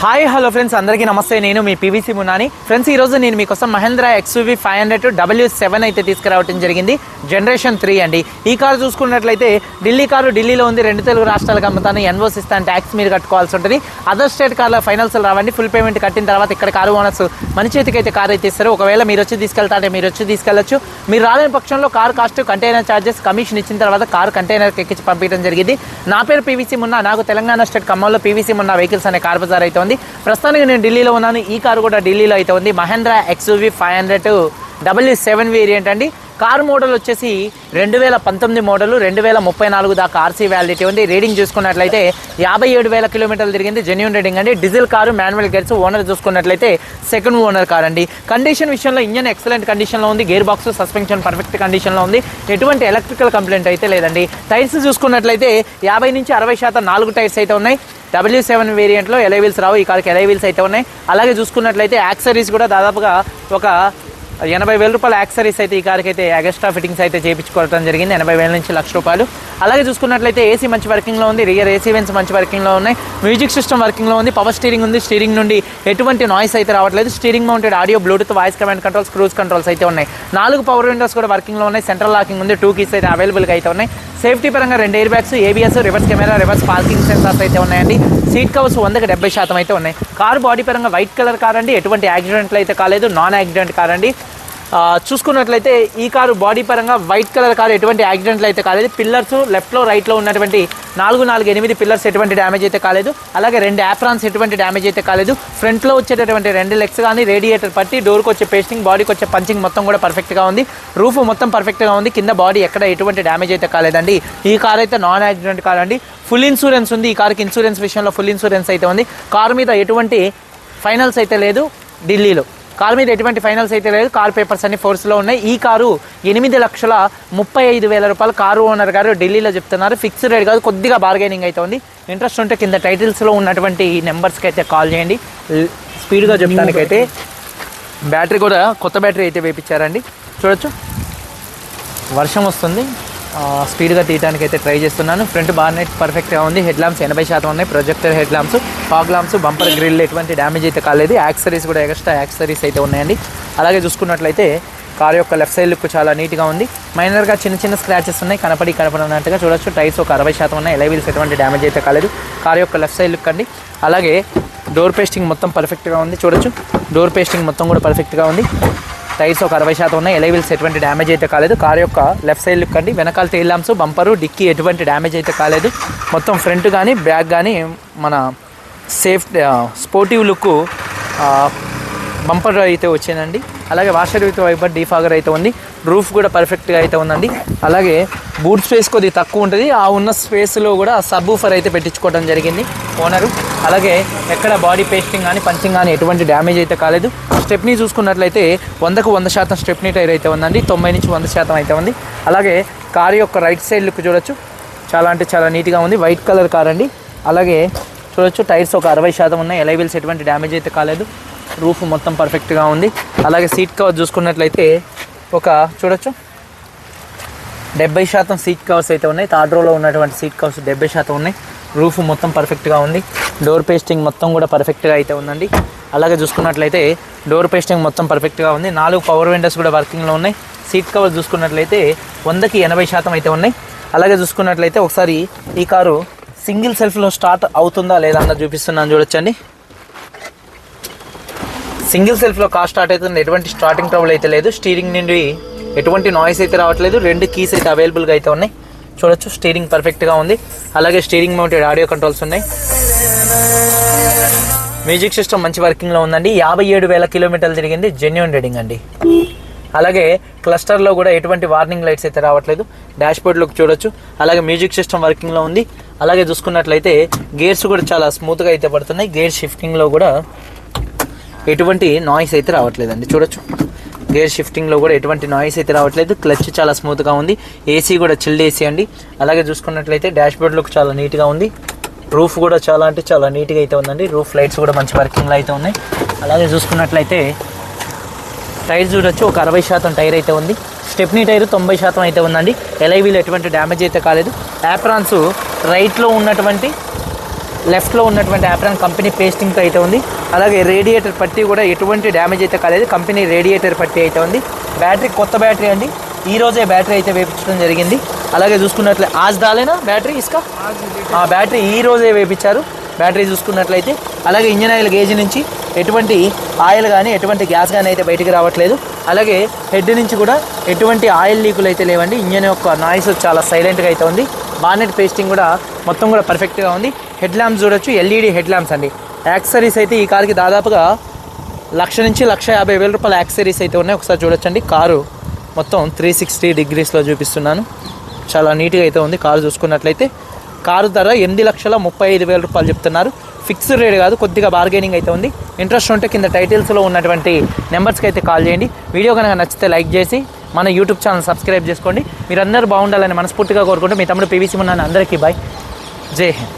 Hi hello friends అందరికీ నమస్తే. నేను మీ పీవీసీ మునాని ఫ్రెండ్స్ ఈ రోజు నేను మీకోసం Mahindra XUV five hundred W seven అయితే తీసుకురావడం జరిగింది. జనరేషన్ త్రీ అండి. ఈ కారు చూసుకున్నట్లయితే ఢిల్లీ కారు ఢిల్లీలో ఉంది. రెండు తెలుగు రాష్ట్రాలకు అమ్ముతాను. ఎన్ఓస్ ఇస్తాను. ట్యాక్స్ మీరు కట్టుకోవాల్సి ఉంటుంది. అదర్ స్టేట్ కార్ల ఫైనల్స్ రావండి. ఫుల్ పేమెంట్ కట్టిన తర్వాత ఇక్కడ కారు ఓనర్స్ మన చేతికి అయితే కారు అయితే ఇస్తారు. ఒకవేళ మీరు వచ్చి తీసుకెళ్తారంటే మీరు వచ్చి తీసుకెళ్ళచ్చు. మీరు రాలేని పక్షంలో car cost container charges commission ఇచ్చిన తర్వాత కారు కంటైనర్కి ఎక్కించి పంపించడం జరిగింది. నా పేరు పీవీసీ మున్నా నాకు తెలంగాణ స్టేట్ ఖమ్మంలో పీవీసీ మున్నా వెహికల్స్ అనే కార్ బజార్ అయితే ఉంది. ప్రస్తుతానికి నేను ఢిల్లీలో ఉన్నాను. ఈ కారు కూడా ఢిల్లీలో అయితే ఉంది. Mahindra XUV five hundred W seven variant అండి. కారు మోడల్ వచ్చేసి రెండు వేల పంతొమ్మిది మోడల్ రెండు వేల ముప్పై నాలుగు దాకా ఆర్సీ వ్యాలిడిటీ ఉంది. రీడింగ్ చూసుకున్నట్లయితే యాభై ఏడు వేల కిలోమీటర్లు తిరిగింది. జెన్యున్ రీడింగ్ అండి. Diesel car manual gears owner చూసుకున్నట్లయితే సెకండ్ ఓనర్ కార్ అండి. కండిషన్ విషయంలో ఇంజన్ ఎక్సలెంట్ కండిషన్లో ఉంది. గేర్ బాక్స్ సస్పెన్షన్ పర్ఫెక్ట్ కండిషన్లో ఉంది. ఎటువంటి ఎలక్ట్రికల్ కంప్లైంట్ అయితే లేదండి. టైర్స్ చూసుకున్నట్లయితే యాభై నుంచి అరవై శాతం నాలుగు టైర్స్ అయితే ఉన్నాయి. డబ్ల్యూ సెవెన్ వేరియంట్లో ఎలై వీల్స్ రావు. ఈ కార్కి ఎలై వీల్స్ అయితే ఉన్నాయి. అలాగే చూసుకున్నట్లయితే యాక్సరీస్ కూడా దాదాపుగా ఒక ఎనభై వేల రూపాయల యాక్సరీస్ అయితే ఈ కార్కి అయితే ఎగస్ట్రా ఫిట్టింగ్స్ అయితే చేయించుకోవడం జరిగింది. ఎనభై వేల నుంచి లక్ష రూపాయలు. అలాగే చూసుకున్నట్లయితే ఏసీ మంచి వర్కింగ్లో ఉంది రియర్ ఏసీ వెన్స్ మంచి వర్కింగ్లో ఉన్నాయి. మ్యూజిక్ సిస్టమ్ వర్కింగ్లో ఉంది పవర్ స్టీరింగ్ ఉంది. స్టీరింగ్ నుండి ఎటువంటి నాయిస్ అయితే రావట్లేదు. Steering mounted audio bluetooth voice command controls cruise controls అయితే ఉన్నాయి. నాలుగు పవర్ విండోస్ కూడా వర్కింగ్లో ఉన్నాయి. సెంట్రల్ లాకింగ్ ఉంది. టూ కీస్ అయితే అవైలబుల్గా అయితే ఉన్నాయి. సేఫ్టీ పరంగా రెండు air bags ABS reverse camera reverse parking sensors అయితే ఉన్నాయండి. సీట్ కవర్స్ వందకి డెబ్బై శాతం అయితే ఉన్నాయి. కారు బాడీ పరంగా వైట్ కలర్ కార్ అండి. ఎటువంటి యాక్సిడెంట్లు అయితే కాలేదు. నాన్ యాక్సిడెంట్ కార్ అండి. చూసుకున్నట్లయితే ఈ కారు బాడీ పరంగా వైట్ కలర్ కారు ఎటువంటి యాక్సిడెంట్లు అయితే కాలేదు. పిల్లర్స్ లెఫ్ట్లో రైట్లో ఉన్నటువంటి నాలుగు నాలుగు ఎనిమిది పిల్లర్స్ ఎటువంటి డ్యామేజ్ అయితే కాలేదు. అలాగే రెండు యాప్రాన్స్ ఎటువంటి డ్యామేజ్ అయితే కాలేదు. ఫ్రంట్లో వచ్చేటటువంటి రెండు లెగ్స్ కానీ రేడియేటర్ పట్టి డోర్కి వచ్చే పేస్టింగ్ బాడీకి వచ్చే పంచింగ్ మొత్తం కూడా పర్ఫెక్ట్గా ఉంది. రూఫ్ మొత్తం పర్ఫెక్ట్గా ఉంది. కింద బాడీ ఎక్కడ ఎటువంటి డ్యామేజ్ అయితే కాలేదండి. ఈ కార్ అయితే నాన్ యాక్సిడెంట్ కార్ అండి. ఫుల్ ఇన్సూరెన్స్ ఉంది. ఈ కార్కి ఇన్సూరెన్స్ విషయంలో ఫుల్ ఇన్సూరెన్స్ అయితే ఉంది. కార్ మీద ఎటువంటి ఫైనల్స్ అయితే లేదు. ఢిల్లీలో. కారు మీద ఎటువంటి ఫైనల్స్ అయితే లేదు. కార్ పేపర్స్ అన్ని ఫోర్స్లో ఉన్నాయి. ఈ కారు ఎనిమిది లక్షల ముప్పై ఐదు వేల రూపాయలు కారు ఓనర్ గారు ఢిల్లీలో చెప్తున్నారు. ఫిక్స్డ్ రేట్ కాదు కొద్దిగా బార్గెనింగ్ అయితే ఉంది. ఇంట్రెస్ట్ ఉంటే కింద టైటిల్స్లో ఉన్నటువంటి నెంబర్స్కి అయితే కాల్ చేయండి. స్పీడ్గా చెప్తానికైతే బ్యాటరీ కూడా కొత్త బ్యాటరీ అయితే వేయించారండి చూడొచ్చు. వర్షం వస్తుంది. స్పీడ్గా తీయడానికి అయితే ట్రై చేస్తున్నాను. ఫ్రంట్ బార్నెట్ పర్ఫెక్ట్గా ఉంది. హెడ్ ల్యాంప్స్ ఎనభై శాతం ఉన్నాయి. Projector head lamps fog lamps bumper grill ఎటువంటి డ్యామేజ్ అయితే కాలేదు. యాక్సరీస్ కూడా ఎక్స్ట్రా యాక్సరీస్ అయితే ఉన్నాయండి. అలాగే చూసుకున్నట్లయితే కార్ యొక్క లెఫ్ట్ సైడ్ లుక్ చాలా నీట్గా ఉంది. మైనర్గా చిన్న చిన్న స్క్రాచెస్ ఉన్నాయి. కనపడి కనపడినట్టుగా చూడొచ్చు. టైర్స్ ఒక అరవై శాతం ఉన్నాయి. ఎలైవీల్స్ ఎటువంటి డ్యామేజ్ అయితే కాలేదు. కార్ యొక్క లెఫ్ట్ సైడ్ లుక్ అండి. అలాగే డోర్ పేస్టింగ్ మొత్తం పర్ఫెక్ట్గా ఉంది. చూడొచ్చు. డోర్ పేస్టింగ్ మొత్తం కూడా పర్ఫెక్ట్గా ఉంది. టైర్స్ ఒక అరవై శాతం ఉన్నాయి. ఎలైవిల్స్ ఎటువంటి డ్యామేజ్ అయితే కాలేదు. కార్ యొక్క లెఫ్ట్ సైడ్ లుక్ అండి వెనకాల టైల్ ల్యాంప్స్ బంపరు డిక్కీ ఎటువంటి డ్యామేజ్ అయితే కాలేదు. మొత్తం ఫ్రంట్ కానీ బ్యాక్ కానీ మన సేఫ్ స్పోర్టివ్ లుక్ బంపర్ అయితే వచ్చిందండి అలాగే వాషర్ విత్ వైపర్ డీఫాగర్ అయితే ఉంది. రూఫ్ కూడా పర్ఫెక్ట్గా అయితే ఉందండి. అలాగే బూట్ స్పేస్ కొద్దిగా తక్కువ ఉంటుంది. ఆ ఉన్న స్పేస్లో కూడా సబ్ ఊఫర్ అయితే పెట్టించుకోవడం జరిగింది. ఓనరు అలాగే ఎక్కడ బాడీ పేస్టింగ్ కానీ పంచింగ్ కానీ ఎటువంటి డ్యామేజ్ అయితే కాలేదు. స్టెప్నీ చూసుకున్నట్లయితే వందకు వంద శాతం స్టెప్నీ టైర్ అయితే ఉందండి. తొంభై నుంచి వంద శాతం అయితే ఉంది. అలాగే కార్ యొక్క రైట్ సైడ్ లుక్ చూడొచ్చు. చాలా అంటే చాలా నీట్గా ఉంది. వైట్ కలర్ కార్ అండి. అలాగే చూడొచ్చు టైర్స్ ఒక అరవై శాతం ఉన్నాయి. ఎలైవిల్స్ ఎటువంటి డ్యామేజ్ అయితే కాలేదు. రూఫ్ మొత్తం పర్ఫెక్ట్గా ఉంది. అలాగే సీట్ కవర్ చూసుకున్నట్లయితే ఒక చూడొచ్చు. డెబ్బై శాతం సీట్ కవర్స్ అయితే ఉన్నాయి. థర్డ్ రోలో ఉన్నటువంటి సీట్ కవర్స్ డెబ్బై శాతం ఉన్నాయి. రూఫ్ మొత్తం పర్ఫెక్ట్గా ఉంది. డోర్ పేస్టింగ్ మొత్తం కూడా పర్ఫెక్ట్గా అయితే ఉందండి. అలాగే చూసుకున్నట్లయితే డోర్ పేస్టింగ్ మొత్తం పర్ఫెక్ట్గా ఉంది. నాలుగు పవర్ విండోస్ కూడా వర్కింగ్లో ఉన్నాయి. సీట్ కవర్ చూసుకున్నట్లయితే వందకి ఎనభై శాతం అయితే ఉన్నాయి. అలాగే చూసుకున్నట్లయితే ఒకసారి ఈ కారు సింగిల్ సెల్ఫ్లో స్టార్ట్ అవుతుందా లేదా అన్నది చూపిస్తున్నాను చూడొచ్చండి. సింగిల్ సెల్ఫ్లో కార్ స్టార్ట్ అవుతుంది. ఎటువంటి స్టార్టింగ్ ట్రబుల్ అయితే లేదు. స్టీరింగ్ నుండి ఎటువంటి నాయిస్ అయితే రావట్లేదు. రెండు కీస్ అయితే అవైలబుల్గా అయితే ఉన్నాయి. చూడొచ్చు స్టీరింగ్ పర్ఫెక్ట్గా ఉంది. అలాగే స్టీరింగ్ మౌంటెడ్ ఆడియో కంట్రోల్స్ ఉన్నాయి. మ్యూజిక్ సిస్టమ్ మంచి వర్కింగ్లో ఉందండి. యాభై ఏడు వేల కిలోమీటర్లు తిరిగింది. జెన్యున్ రీడింగ్ అండి. అలాగే క్లస్టర్లో కూడా ఎటువంటి వార్నింగ్ లైట్స్ అయితే రావట్లేదు. డాష్ బోర్డ్లోకి చూడొచ్చు. అలాగే మ్యూజిక్ సిస్టమ్ వర్కింగ్లో ఉంది. అలాగే చూసుకున్నట్లయితే గేర్స్ కూడా చాలా స్మూత్గా అయితే పడుతున్నాయి. గేర్ షిఫ్టింగ్లో కూడా ఎటువంటి నాయిస్ అయితే రావట్లేదండి. చూడొచ్చు. గేర్ షిఫ్టింగ్లో కూడా ఎటువంటి నాయిస్ అయితే రావట్లేదు. క్లచ్ చాలా స్మూత్గా ఉంది. ఏసీ కూడా చిల్డ్ ఏసీ అండి. అలాగే చూసుకున్నట్లయితే డాష్ బోర్డ్ లుక్ చాలా నీట్గా ఉంది. రూఫ్ కూడా చాలా అంటే చాలా నీట్గా అయితే ఉందండి. రూఫ్ లైట్స్ కూడా మంచి వర్కింగ్లో అయితే ఉన్నాయి. అలాగే చూసుకున్నట్లయితే టైర్ చూడొచ్చు. ఒక అరవై శాతం టైర్ అయితే ఉంది. స్టెప్నీ టైర్ తొంభై శాతం అయితే ఉందండి. ఎలైవీలో ఎటువంటి డ్యామేజ్ అయితే కాలేదు. యాప్రాన్స్ రైట్లో ఉన్నటువంటి లెఫ్ట్లో ఉన్నటువంటి యాప్రాన్ కంపెనీ పేస్టింగ్తో అయితే ఉంది. అలాగే రేడియేటర్ పట్టి కూడా ఎటువంటి డ్యామేజ్ అయితే కాలేదు. కంపెనీ రేడియేటర్ పట్టి అయితే ఉంది. బ్యాటరీ కొత్త బ్యాటరీ అండి. ఈ రోజే బ్యాటరీ అయితే వేపించడం జరిగింది. అలాగే చూసుకున్నట్లే ఆజ్ దాలేనా బ్యాటరీ ఇసుక? ఆ బ్యాటరీ ఈ రోజే వేపించారు బ్యాటరీ చూసుకున్నట్లయితే అలాగే ఇంజన్ ఆయిల్ గేజ్ నుంచి ఎటువంటి ఆయిల్ కానీ ఎటువంటి గ్యాస్ కానీ అయితే బయటికి రావట్లేదు. అలాగే హెడ్ నుంచి కూడా ఎటువంటి ఆయిల్ లీకులు అయితే లేవండి. ఇంజన్ యొక్క నాయిస్ చాలా సైలెంట్గా అయితే ఉంది. బానెట్ పేస్టింగ్ కూడా మొత్తం కూడా పర్ఫెక్ట్గా ఉంది. హెడ్ ల్యాంప్స్ చూడొచ్చు. ఎల్ఈడి హెడ్ ల్యాంప్స్ అండి. యాక్సరీస్ అయితే ఈ కార్కి దాదాపుగా లక్ష నుంచి లక్ష యాభై వేల రూపాయల యాక్సరీస్ అయితే ఉన్నాయి. ఒకసారి చూడొచ్చండి. కారు మొత్తం త్రీ సిక్స్టీ డిగ్రీస్లో చూపిస్తున్నాను. చాలా నీట్గా అయితే ఉంది కారు చూసుకున్నట్లయితే. కారు ధర ఎనిమిది లక్షల ముప్పై ఐదు వేల రూపాయలు చెప్తున్నారు. ఫిక్స్డ్ రేట్ కాదు కొద్దిగా బార్గెనింగ్ అయితే ఉంది. ఇంట్రెస్ట్ ఉంటే కింద టైటిల్స్లో ఉన్నటువంటి నెంబర్స్కి అయితే కాల్ చేయండి. వీడియో కనుక నచ్చితే లైక్ చేసి మన యూట్యూబ్ ఛానల్ సబ్స్క్రైబ్ చేసుకోండి. మీరందరూ బాగుండాలని మనస్ఫూర్తిగా కోరుకుంటూ మీ తమ్ముడు పివిసి ఉన్నాను అందరికీ బాయ్ జై హింద్.